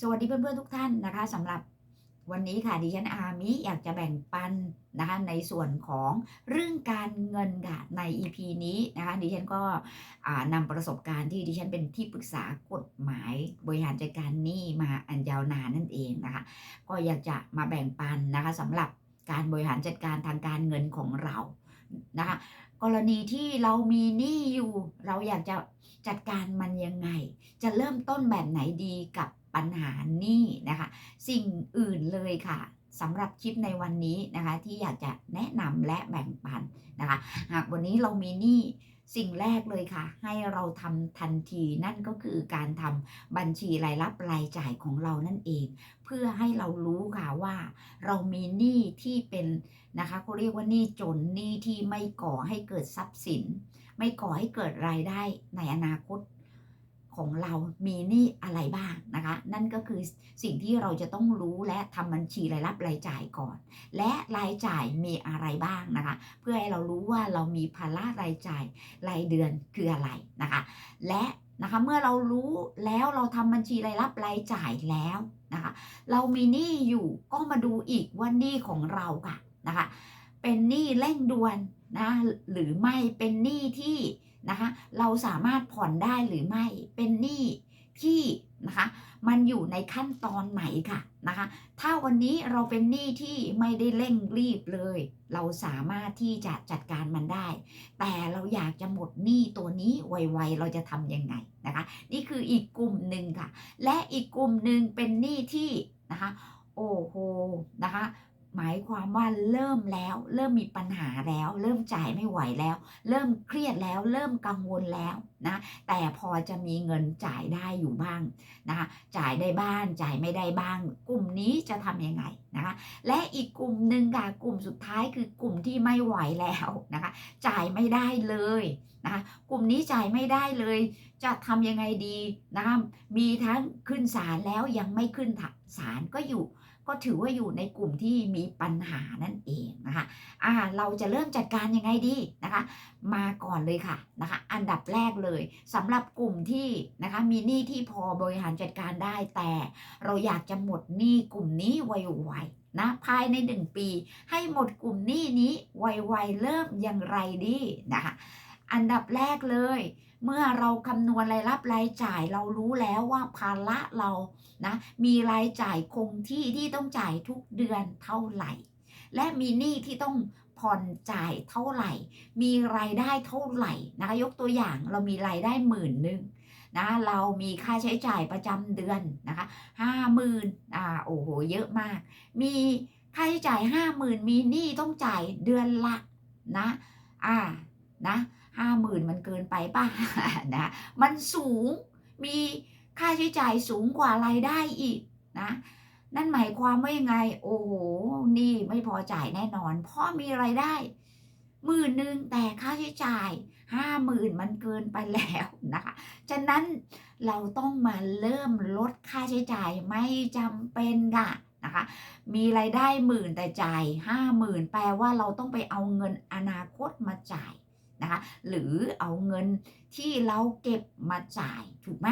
สวัสดีเพื่อนๆทุกท่านนะคะสำหรับวันนี้ค่ะดิฉันอามิอยากจะแบ่งปันนะคะในส่วนของเรื่องการเงินค่ะใน EP นี้นะคะดิฉันก็นำประสบการณ์ที่ดิฉันเป็นที่ปรึกษากฎหมายบริหารจัดการหนี้มาอันยาวนานนั่นเองนะคะก็อยากจะมาแบ่งปันนะคะสำหรับการบริหารจัดการทางการเงินของเรานะคะกรณีที่เรามีหนี้อยู่ เราอยากจะจัดการมันยังไง จะเริ่มต้นแบบไหนดีกับ ปัญหาหนี้นะคะ สิ่งอื่นเลยค่ะสำหรับคลิปในวันนี้นะคะ ที่อยากจะแนะนำและแบ่งปันนะคะ หากวันนี้เรามีหนี้สิ่งแรกเลยค่ะ ให้เราทำทันทีนั่นก็คือการทำบัญชีรายรับรายจ่ายของเรานั่นเอง เพื่อให้เรารู้ค่ะว่า เรามีหนี้ที่เป็นนะคะเขาเรียกว่าหนี้จนหนี้ที่ไม่ก่อให้เกิดทรัพย์สิน ไม่ก่อให้เกิดรายได้ในอนาคต ของเรามีหนี้อะไรบ้างนะคะ นั่นก็คือสิ่งที่เราจะต้องรู้และทำบัญชีรายรับรายจ่ายก่อน และรายจ่ายมีอะไรบ้างนะคะ เพื่อให้เรารู้ว่าเรามีภาระรายจ่ายรายเดือนคืออะไรนะคะ และนะคะเมื่อเรารู้แล้วเราทำบัญชีรายรับรายจ่ายแล้วนะคะ เรามีหนี้อยู่ก็มาดูอีกว่าหนี้ของเราค่ะนะคะ เป็นหนี้เร่งด่วนนะหรือไม่เป็นหนี้ที่ นะคะเราสามารถผ่อนได้หรือไม่เป็นหนี้ที่นะคะมันอยู่ในขั้นตอนไหนค่ะนะคะถ้าวันนี้เราเป็นหนี้ที่ไม่ได้เร่งรีบเลย เราสามารถที่จะจัดการมันได้ แต่เราอยากจะหมดหนี้ตัวนี้ไวๆเราจะทำยังไงนะคะ นี่คืออีกกลุ่มหนึ่งค่ะ และอีกกลุ่มหนึ่งเป็นหนี้ที่นะคะโอ้โหนะคะ หมายความว่าเริ่มแล้ว เริ่มมีปัญหาแล้ว เริ่มจ่ายไม่ไหวแล้ว เริ่มเครียดแล้ว เริ่มกังวลแล้วนะแต่พอจะมีเงินจ่ายได้อยู่บ้างนะคะจ่ายได้บ้างจ่ายไม่ได้บ้าง กลุ่มนี้จะทำยังไงนะคะและอีกกลุ่มหนึ่งค่ะกลุ่มสุดท้ายคือกลุ่มที่ไม่ไหวแล้วนะคะจ่ายไม่ได้เลยนะคะกลุ่มนี้จ่ายไม่ได้เลย จะทำยังไงดีนะคะมีทั้งขึ้นศาลแล้วยังไม่ขึ้นศาลก็อยู่ ก็ถือว่าอยู่ในกลุ่มที่มีปัญหานั่นเองนะคะอ่าเราจะเริ่มจัดการยังไงดีนะคะ มาก่อนเลยค่ะนะคะ อันดับแรกเลยสำหรับกลุ่มที่นะคะมีหนี้ที่พอบริหารจัดการได้แต่ เราอยากจะหมดหนี้กลุ่มนี้ไวๆนะภายในหนึ่งปี ให้หมดกลุ่มหนี้นี้ไวๆเริ่มอย่างไรดีนะคะ อันดับแรกเลย เมื่อเราคำนวณรายรับรายจ่ายเรารู้แล้วว่าภาระเรานะมีรายจ่ายคงที่ที่ต้องจ่ายทุกเดือนเท่าไหร่ และมีหนี้ที่ต้องผ่อนจ่ายเท่าไหร่ มีรายได้เท่าไหร่นะคะยกตัวอย่างเรามีรายได้หมื่นหนึ่งนะเรามีค่าใช้จ่ายประจำเดือนนะคะห้าหมื่นอ่าโอ้โหเยอะมาก มีค่าใช้จ่ายห้าหมื่นมีหนี้ต้องจ่ายเดือนละนะอ่านะ ห้าหมื่นมันเกินไปป่ะนะมันสูงมีค่าใช้จ่ายสูงกว่ารายได้อีกนะนั่นหมายความว่ายังไง โอ้โหนี่ไม่พอจ่ายแน่นอน เพราะมีไรายได้หมื่นหนึ่งแต่ค่าใช้จ่ายห้าหมื่นมันเกินไปแล้วนะคะฉะนั้นเราต้องมาเริ่มลดค่าใช้จ่ายไม่จำเป็นค่ะนะคะ มีไรายได้หมื่นแต่จ่ายห้าหมื่นแปลว่าเราต้องไปเอาเงินอนาคตมาจ่าย นะคะหรือเอาเงินที่เราเก็บมาจ่ายถูกไหม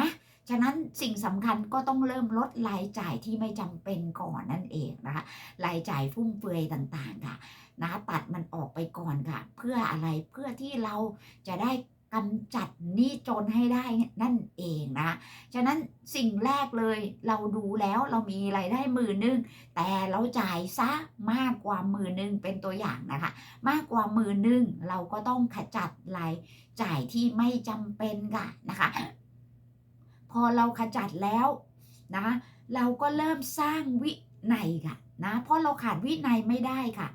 ฉะนั้นสิ่งสำคัญก็ต้องเริ่มลดรายจ่ายที่ไม่จำเป็นก่อนนั่นเองนะคะรายจ่ายฟุ่มเฟือยต่างๆค่ะนะคะตัดมันออกไปก่อนค่ะ เพื่ออะไรเพื่อที่เราจะได้ กำจัดหนี้จนให้ได้นั่นเองนะ ฉะนั้นสิ่งแรกเลยเราดูแล้วเรามีรายได้หมื่นหนึ่งแต่เราจ่ายซะมากกว่าหมื่นหนึ่งเป็นตัวอย่างนะคะ มากกว่าหมื่นหนึ่งเราก็ต้องขจัดรายจ่ายที่ไม่จำเป็นค่ะนะคะ พอเราขจัดแล้วนะเราก็เริ่มสร้างวินัยค่ะนะเพราะเราขาดวินัยไม่ได้ค่ะ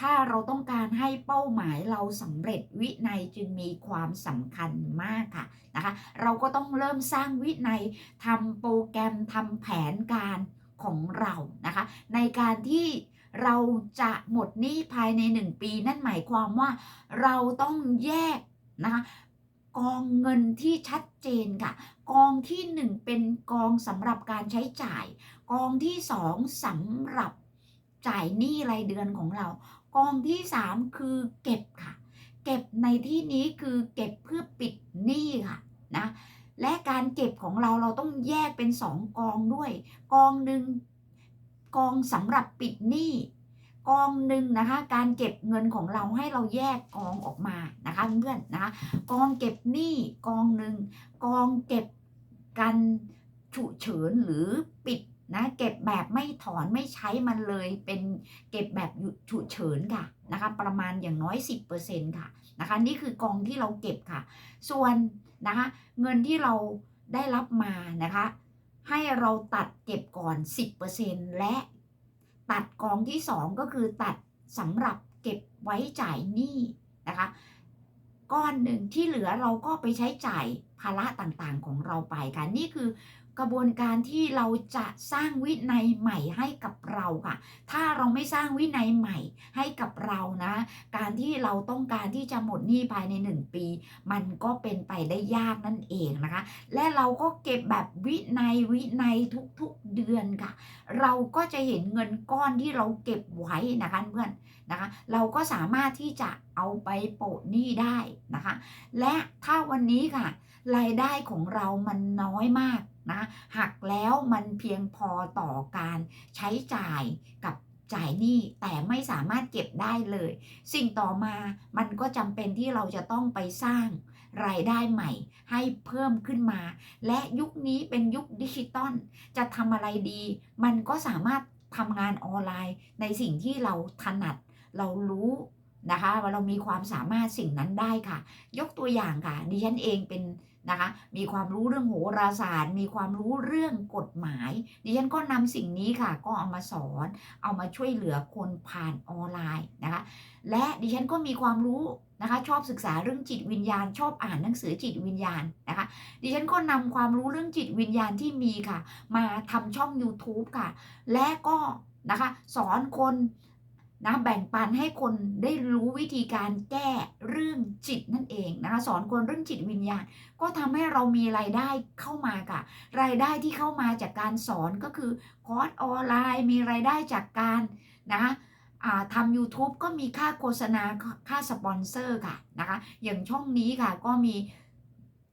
ถ้าเราต้องการให้เป้าหมายเราสำเร็จวินัยจึงมีความสำคัญมากค่ะนะคะ เราก็ต้องเริ่มสร้างวินัยทำโปรแกรมทำแผนการของเรานะคะ ในการที่เราจะหมดหนี้ภายใน 1 ปี นั่นหมายความว่าเราต้องแยกนะคะกองเงินที่ชัดเจนค่ะ กองที่ 1 เป็นกองสำหรับการใช้จ่าย กองที่ 2สำหรับจ่ายหนี้รายเดือนของเรา กองที่ 3 คือเก็บค่ะ เก็บในที่นี้คือเก็บเพื่อปิดหนี้ค่ะนะและการเก็บของเราเราต้องแยกเป็นสองกองด้วย กองหนึ่งกองสำหรับปิดหนี้กองหนึ่งนะคะ การเก็บเงินของเราให้เราแยกกองออกมานะคะเพื่อนนะคะกองเก็บหนี้กองหนึ่งกองเก็บกันฉุเฉินหรือปิด นะเก็บแบบไม่ถอนไม่ใช้มันเลยเป็นเก็บแบบฉุเฉินค่ะนะคะประมาณอย่างน้อย 10%ค่ะนะคะนี่คือกองที่เราเก็บค่ะ ส่วนนะคะเงินที่เราได้รับมานะคะให้เราตัดเก็บก่อน 10%และตัดกองที่ 2 ก็คือตัดสำหรับเก็บไว้จ่ายหนี้นะคะก้อนหนึ่งที่เหลือเราก็ไปใช้จ่ายภาระต่างๆของเราไปค่ะนี่คือ กระบวนการที่เราจะสร้างวินัยใหม่ให้กับเราค่ะ ถ้าเราไม่สร้างวินัยใหม่ให้กับเรานะ การที่เราต้องการที่จะหมดหนี้ภายใน 1 ปี มันก็เป็นไปได้ยากนั่นเองนะคะ และเราก็เก็บแบบวินัยวินัยทุกๆเดือนค่ะ เราก็จะเห็นเงินก้อนที่เราเก็บไว้นะคะเพื่อนนะคะ เราก็สามารถที่จะเอาไปโปะหนี้ได้นะคะ และถ้าวันนี้ค่ะ รายได้ของเรามันน้อยมาก นะหักแล้วมันเพียงพอต่อการใช้จ่ายกับจ่ายหนี้แต่ไม่สามารถเก็บได้เลย สิ่งต่อมามันก็จำเป็นที่เราจะต้องไปสร้างรายได้ใหม่ให้เพิ่มขึ้นมา และยุคนี้เป็นยุคดิจิตอลจะทำอะไรดี มันก็สามารถทำงานออนไลน์ ในสิ่งที่เราถนัดเรารู้นะคะว่าเรามีความสามารถสิ่งนั้นได้ค่ะ ยกตัวอย่างค่ะดิฉันเองเป็น นะคะ มีความรู้เรื่องโหราศาสตร์ มีความรู้เรื่องกฎหมาย ดิฉันก็นำสิ่งนี้ค่ะ ก็เอามาสอน เอามาช่วยเหลือคนผ่านออนไลน์นะคะ และดิฉันก็มีความรู้นะคะ ชอบศึกษาเรื่องจิตวิญญาณ ชอบอ่านหนังสือจิตวิญญาณนะคะ ดิฉันก็นำความรู้เรื่องจิตวิญญาณที่มีค่ะ มาทำช่อง YouTube ค่ะ และก็นะคะ สอนคน นะแบ่งปันให้คนได้รู้วิธีการแก้เรื่องจิตนั่นเองนะคะสอนคนเรื่องจิตวิญญาณ ก็ทำให้เรามีรายได้เข้ามาค่ะ รายได้ที่เข้ามาจากการสอนก็คือคอร์สออนไลน์ มีรายได้จากการนะคะทำ YouTube ก็มีค่าโฆษณาค่าสปอนเซอร์ค่ะนะคะอย่างช่องนี้ค่ะก็มี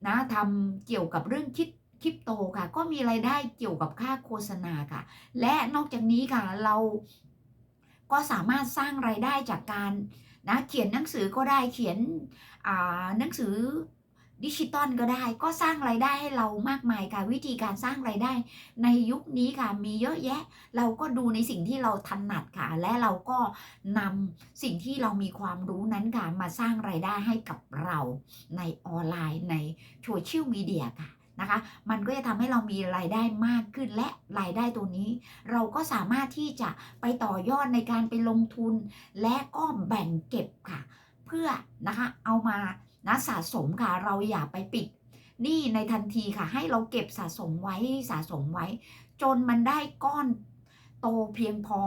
นะทำเกี่ยวกับเรื่องคิดคริปโตค่ะ ก็มีรายได้เกี่ยวกับค่าโฆษณาค่ะ และนอกจากนี้ค่ะเรา ก็สามารถสร้างรายได้จากการนะเขียนหนังสือก็ได้เขียนหนังสือดิจิตอลก็ได้ก็สร้างรายได้ให้เรามากมายค่ะวิธีการสร้างรายได้ ในยุคนี้ค่ะมีเยอะแยะ เราก็ดูในสิ่งที่เราถนัดค่ะ และเราก็นำสิ่งที่เรามีความรู้นั้นค่ะมาสร้างรายได้ให้กับเราในออนไลน์ในโซเชียลมีเดียค่ะ นะคะ มันก็จะทำให้เรามีรายได้มากขึ้นและรายได้ตัวนี้ เราก็สามารถที่จะไปต่อยอดในการไปลงทุน และก็แบ่งเก็บค่ะ เพื่อนะคะเอามานะสะสมค่ะเราอย่าไปปิดนี่ในทันทีค่ะ ให้เราเก็บสะสมไว้สะสมไว้ จนมันได้ก้อน โตเพียงพอ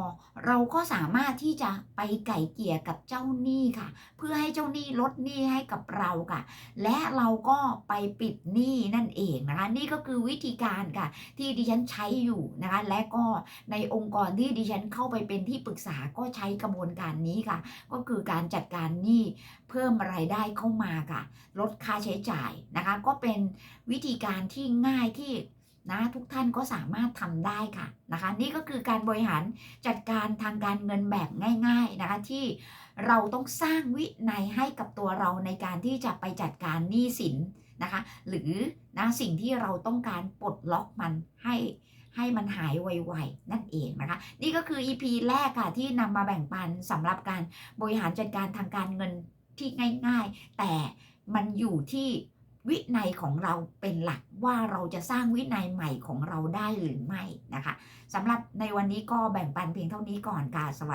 เราก็สามารถที่จะไปไก่เกี่ยกับเจ้าหนี้ค่ะ เพื่อให้เจ้าหนี้ลดหนี้ให้กับเราค่ะ และเราก็ไปปิดหนี้นั่นเองนะคะ นี่ก็คือวิธีการค่ะ ที่ดิฉันใช้อยู่นะคะ และก็ในองค์กรที่ดิฉันเข้าไปเป็นที่ปรึกษาก็ใช้กระบวนการนี้ค่ะ ก็คือการจัดการหนี้เพิ่มรายได้เข้ามาค่ะ ลดค่าใช้จ่ายนะคะ ก็เป็นวิธีการที่ง่ายที่ นะทุกท่านก็สามารถทำได้ค่ะนะคะ นี่ก็คือการบริหารจัดการทางการเงินแบบง่าย ๆนะคะที่เราต้องสร้างวินัยให้กับตัวเราในการที่จะไปจัดการหนี้สินนะคะ หรือนะสิ่งที่เราต้องการปลดล็อกมันให้ให้มันหายไวๆนั่นเองนะคะ นี่ก็คือ EP แรกค่ะที่นำมาแบ่งปันสำหรับการบริหารจัดการทางการเงินที่ง่าย ๆ แต่มันอยู่ที่ วินัยของเราเป็นหลักว่าเราจะสร้างวินัยใหม่ของเราได้หรือไม่นะคะสำหรับในวันนี้ก็แบ่งปันเพียงเท่านี้ก่อนค่ะสวัส